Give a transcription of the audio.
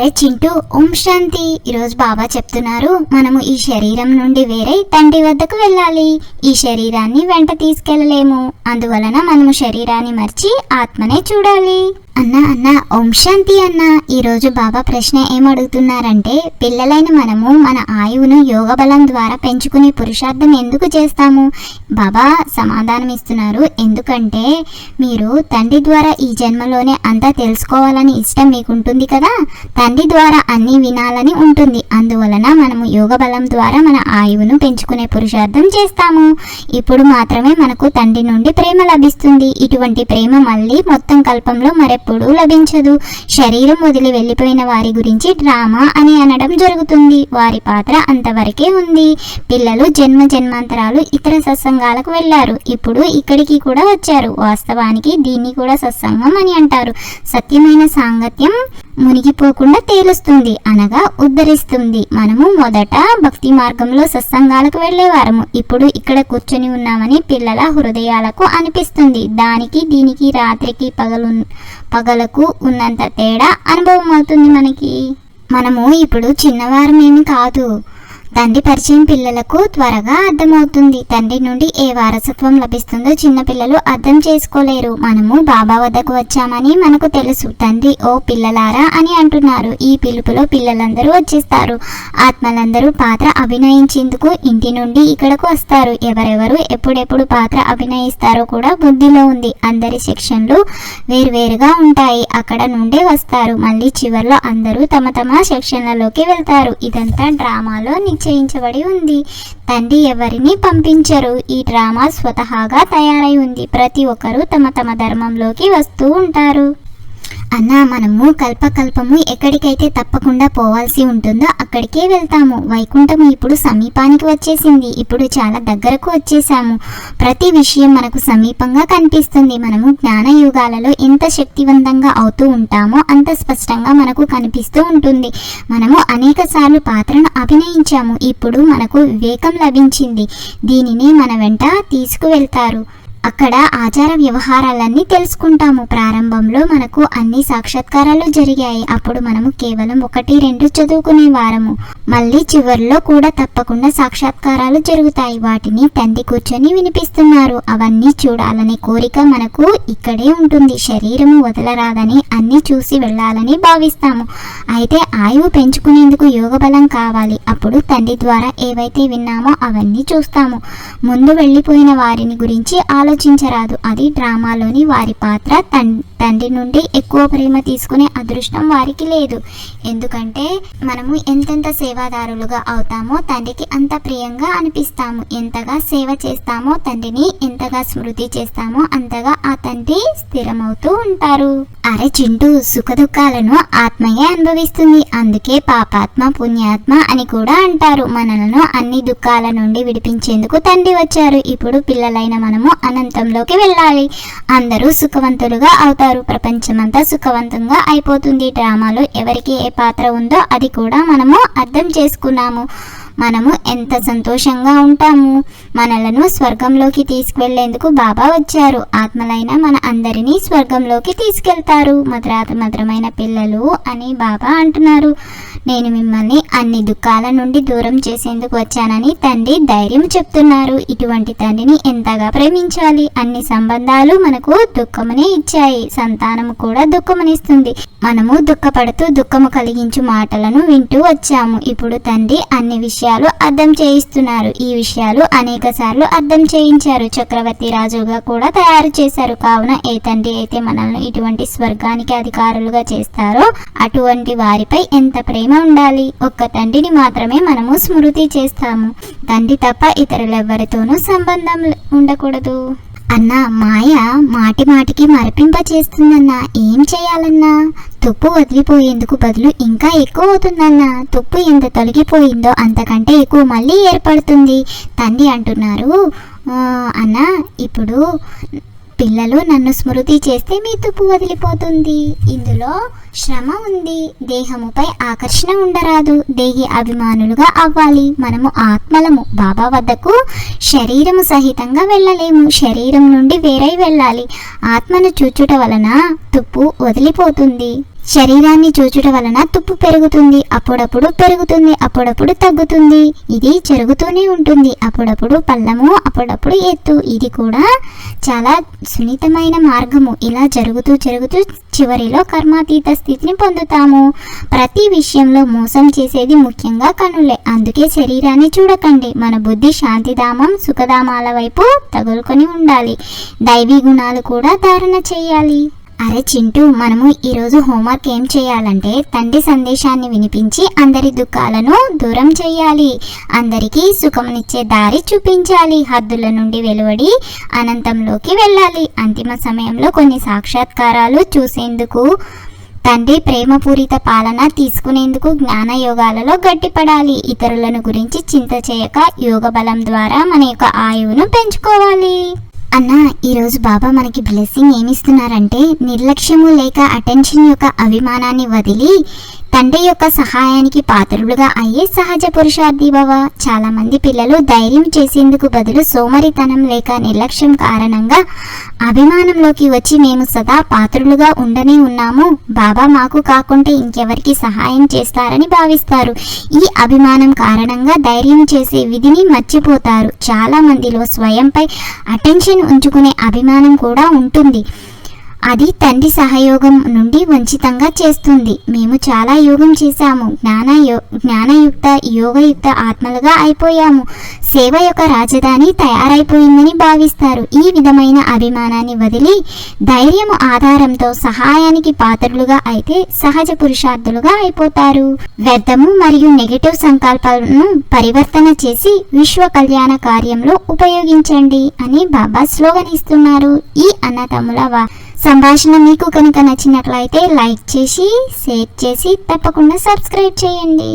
అరే చింటూ ఓం శాంతి. ఈరోజు బాబా చెప్తున్నారు మనము ఈ శరీరం నుండి వేరే తండ్రి వద్దకు వెళ్ళాలి. ఈ శరీరాన్ని వెంట తీసుకెళ్ళలేము. అందువలన మనము శరీరాన్ని మర్చి ఆత్మనే చూడాలి. అన్నా అన్న ఓం శాంతి అన్న. ఈరోజు బాబా ప్రశ్న ఏమడుగుతున్నారంటే పిల్లలైన మనము మన ఆయువును యోగ బలం ద్వారా పెంచుకునే పురుషార్థం ఎందుకు చేస్తాము? బాబా సమాధానం ఇస్తున్నారు ఎందుకంటే మీరు తండ్రి ద్వారా ఈ జన్మలోనే అంతా తెలుసుకోవాలని ఇష్టం మీకు ఉంటుంది కదా? తండ్రి ద్వారా అన్నీ వినాలని ఉంటుంది. అందువలన మనము యోగ బలం ద్వారా మన ఆయువును పెంచుకునే పురుషార్థం చేస్తాము. ఇప్పుడు మాత్రమే మనకు తండ్రి నుండి ప్రేమ లభిస్తుంది. ఇటువంటి ప్రేమ మళ్ళీ మొత్తం కల్పంలో ఎప్పుడూ లభించదు. శరీరం వదిలి వెళ్ళిపోయిన వారి గురించి డ్రామా అని అనడం జరుగుతుంది. వారి పాత్ర అంతవరకే ఉంది. పిల్లలు జన్మ జన్మాంతరాలు ఇతర సత్సంగాలకు వెళ్ళారు. ఇప్పుడు ఇక్కడికి కూడా వచ్చారు. వాస్తవానికి దీన్ని కూడా సత్సంగం అని అంటారు. సత్యమైన సాంగత్యం మునిగిపోకుండా తేలుస్తుంది. అనగా ఉద్ధరిస్తుంది. మనము మొదట భక్తి మార్గంలో సత్సంగాలకు వెళ్ళేవారము. ఇప్పుడు ఇక్కడ కూర్చొని ఉన్నామని పిల్లల హృదయాలకు అనిపిస్తుంది. దానికి దీనికి రాత్రికి పగలు పగలకు ఉన్నంత తేడా అనుభవం అవుతుంది మనకి. మనము ఇప్పుడు చిన్నవారమేమి కాదు. తండ్రి పరిచయం పిల్లలకు త్వరగా అర్థమవుతుంది. తండ్రి నుండి ఏ వారసత్వం లభిస్తుందో చిన్నపిల్లలు అర్థం చేసుకోలేరు. మనము బాబా వద్దకు వచ్చామని మనకు తెలుసు. తండ్రి ఓ పిల్లలారా అని అంటున్నారు. ఈ పిలుపులో పిల్లలందరూ వచ్చేస్తారు. ఆత్మలందరూ పాత్ర అభినయించేందుకు ఇంటి నుండి ఇక్కడకు వస్తారు. ఎవరెవరు ఎప్పుడెప్పుడు పాత్ర అభినయిస్తారో కూడా బుద్ధిలో ఉంది. అందరి సెక్షన్లు వేరువేరుగా ఉంటాయి. అక్కడ నుండే వస్తారు. మళ్ళీ చివర్లో అందరూ తమ తమ సెక్షన్లలోకి వెళ్తారు. ఇదంతా డ్రామాలో నిశ్చయించబడి ఉంది. తండ్రి ఎవరిని పంపించరు. ఈ డ్రామా స్వతహాగా తయారై ఉంది. ప్రతి ఒక్కరూ తమ తమ ధర్మంలోకి వస్తూ ఉంటారు. అన్నా మనము కల్పకల్పము ఎక్కడికైతే తప్పకుండా పోవాల్సి ఉంటుందో అక్కడికే వెళ్తాము. వైకుంఠం ఇప్పుడు సమీపానికి వచ్చేసింది. ఇప్పుడు చాలా దగ్గరకు వచ్చేసాము. ప్రతి విషయం మనకు సమీపంగా కనిపిస్తుంది. మనము జ్ఞాన యుగాలలో ఎంత శక్తివంతంగా అవుతూ ఉంటామో అంత స్పష్టంగా మనకు కనిపిస్తూ ఉంటుంది. మనము అనేక సార్లు పాత్రను అభినయించాము. ఇప్పుడు మనకు వివేకం లభించింది. దీనిని మన వెంట తీసుకువెళ్తారు. అక్కడ ఆచార వ్యవహారాలన్నీ తెలుసుకుంటాము. ప్రారంభంలో మనకు అన్ని సాక్షాత్కారాలు జరిగాయి. అప్పుడు మనము కేవలం ఒకటి రెండు చదువుకునే వారము. మళ్ళీ చివరిలో కూడా తప్పకుండా సాక్షాత్కారాలు జరుగుతాయి. వాటిని తండ్రి కూర్చొని వినిపిస్తున్నారు. అవన్నీ చూడాలనే కోరిక మనకు ఇక్కడే ఉంటుంది. శరీరము వదలరాదని అన్ని చూసి వెళ్ళాలని భావిస్తాము. అయితే ఆయువు పెంచుకునేందుకు యోగ బలం కావాలి. అప్పుడు తండ్రి ద్వారా ఏవైతే విన్నామో అవన్నీ చూస్తాము. ముందు వెళ్ళిపోయిన వారిని గురించి ఆలోచించరాదు. అది డ్రామాలోని వారి పాత్ర తన్ తండ్రి నుండి ఎక్కువ ప్రేమ తీసుకునే అదృష్టం వారికి లేదు. ఎందుకంటే మనము ఎంతెంత సేవాదారులుగా అవుతామో తండ్రికి అంత ప్రియంగా అనిపిస్తాము. ఎంతగా సేవ చేస్తామో తండ్రిని ఎంతగా స్మృతి చేస్తామో అంతగా ఆ తండ్రి స్థిరమవుతూ ఉంటారు. అరే చింటూ సుఖ దుఃఖాలను ఆత్మయే అనుభవిస్తుంది. అందుకే పాపాత్మ పుణ్యాత్మ అని కూడా అంటారు. మనలను అన్ని దుఃఖాల నుండి విడిపించేందుకు తండ్రి వచ్చారు. ఇప్పుడు పిల్లలైన మనము అనంతంలోకి వెళ్ళాలి. అందరూ సుఖవంతులుగా అవుతారు. ప్రపంచమంతా సుఖవంతంగా అయిపోతుంది. డ్రామాలో ఎవరికి ఏ పాత్ర ఉందో అది కూడా మనము అర్థం చేసుకున్నాము. మనము ఎంత సంతోషంగా ఉంటాము. మనలను స్వర్గంలోకి తీసుకువెళ్ళేందుకు బాబా వచ్చారు. ఆత్మలైన మన అందరినీ స్వర్గంలోకి తీసుకెళ్తారు. మధురాత మధురమైన పిల్లలు అని బాబా అంటున్నారు. నేను మిమ్మల్ని అన్ని దుఃఖాల నుండి దూరం చేసేందుకు వచ్చానని తండ్రి ధైర్యం చెప్తున్నారు. ఇటువంటి తండ్రిని ఎంతగా ప్రేమించాలి? అన్ని సంబంధాలు మనకు దుఃఖమునే ఇచ్చాయి. సంతానము కూడా దుఃఖమునిస్తుంది. మనము దుఃఖపడుతూ దుఃఖము కలిగించు మాటలను వింటూ వచ్చాము. ఇప్పుడు తండ్రి అన్ని విషయాలు అర్థం చేయిస్తున్నారు. ఈ విషయాలు అనేక సార్లు అర్థం చేయించారు. చక్రవర్తి రాజుగా కూడా తయారు చేశారు. కావున ఏ తండ్రి అయితే మనల్ని ఇటువంటి స్వర్గానికి అధికారులుగా చేస్తారో అటువంటి వారిపై ఎంత ప్రేమ ఉండాలి? ఒక్క తండ్రిని మాత్రమే మనము స్మృతి చేస్తాము. తండ్రి తప్ప ఇతరులెవ్వరితోనూ సంబంధం ఉండకూడదు. అన్న మాయ మాటి మాటికి మరపింప చేస్తుందన్నా ఏం చేయాలన్నా? తుప్పు వదిలిపోయేందుకు బదులు ఇంకా ఎక్కువ అవుతుందన్న తుప్పు ఎంత తొలగిపోయిందో అంతకంటే ఎక్కువ మళ్ళీ ఏర్పడుతుంది. తండ్రి అంటున్నారు. అన్న ఇప్పుడు పిల్లలు నన్ను స్మృతి చేస్తే మీ తుప్పు వదిలిపోతుంది. ఇందులో శ్రమ ఉంది. దేహముపై ఆకర్షణ ఉండరాదు. దేహి అభిమానులుగా అవ్వాలి. మనము ఆత్మలము. బాబా వద్దకు శరీరము సహితంగా వెళ్ళలేము. శరీరం నుండి వేరై వెళ్ళాలి. ఆత్మను చూచుట వలన తుప్పు వదిలిపోతుంది. శరీరాన్ని చూచుట వలన తుప్పు పెరుగుతుంది. అప్పుడప్పుడు పెరుగుతుంది అప్పుడప్పుడు తగ్గుతుంది. ఇది జరుగుతూనే ఉంటుంది. అప్పుడప్పుడు పల్లము అప్పుడప్పుడు ఎత్తు ఇది కూడా చాలా సున్నితమైన మార్గము. ఇలా జరుగుతూ జరుగుతూ చివరిలో కర్మాతీత స్థితిని పొందుతాము. ప్రతి విషయంలో మోసం చేసేది ముఖ్యంగా కనులే. అందుకే శరీరాన్ని చూడకండి. మన బుద్ధి శాంతిధామం సుఖధామాల వైపు తగులుకొని ఉండాలి. దైవీ గుణాలు కూడా ధారణ చేయాలి. అరే చింటూ మనము ఈరోజు హోంవర్క్ ఏం చేయాలంటే తండ్రి సందేశాన్ని వినిపించి అందరి దుఃఖాలను దూరం చేయాలి. అందరికీ సుఖమునిచ్చే దారి చూపించాలి. హద్దుల నుండి వెలువడి అనంతంలోకి వెళ్ళాలి. అంతిమ సమయంలో కొన్ని సాక్షాత్కారాలు చూసేందుకు తండ్రి ప్రేమపూరిత పాలన తీసుకునేందుకు జ్ఞాన యోగాలలో గట్టిపడాలి. ఇతరులను గురించి చింత చేయక యోగ బలం ద్వారా మన యొక్క ఆయువును పెంచుకోవాలి. అన్న ఈరోజు బాబా మనకి బ్లెస్సింగ్ ఏమిస్తున్నారంటే నిర్లక్ష్యము లేక అటెన్షన్ యొక్క అభిమానాన్ని వదిలి తండ్రి యొక్క సహాయానికి పాత్రులుగా అయ్యే సహజ పురుషార్థి బావ. చాలా మంది పిల్లలు ధైర్యం చేసేందుకు బదులు సోమరితనం లేక నిర్లక్ష్యం కారణంగా అభిమానంలోకి వచ్చి మేము సదా పాత్రులుగా ఉండనే ఉన్నాము. బాబా మాకు కాకుంటే ఇంకెవరికి సహాయం చేస్తారని భావిస్తారు. ఈ అభిమానం కారణంగా ధైర్యం చేసే విధిని మర్చిపోతారు. చాలా మందిలో స్వయంపై అటెన్షన్ ఉంచుకునే అభిమానం కూడా ఉంటుంది. అది తండ్రి సహయోగం నుండి వంచితంగా చేస్తుంది. మేము చాలా యోగం చేశాము. జ్ఞాన యో జ్ఞానయుక్త యోగయుక్త ఆత్మలుగా అయిపోయాము. సేవ యొక్క రాజధాని తయారైపోయిందని భావిస్తారు. ఈ విధమైన అభిమానాన్ని వదిలి ధైర్యం ఆధారంతో సహాయానికి పాత్రలుగా అయితే సహజ పురుషార్థులుగా అయిపోతారు. వ్యర్థము మరియు నెగటివ్ సంకల్పాలను పరివర్తన చేసి విశ్వ కళ్యాణ కార్యంలో ఉపయోగించండి అని బాబా స్లోగన్ ఇస్తున్నారు. ఈ అన్నతమ్ముల సంభాషణ మీకు కనుక నచ్చినట్లయితే లైక్ చేసి షేర్ చేసి తప్పకుండా సబ్స్క్రైబ్ చేయండి.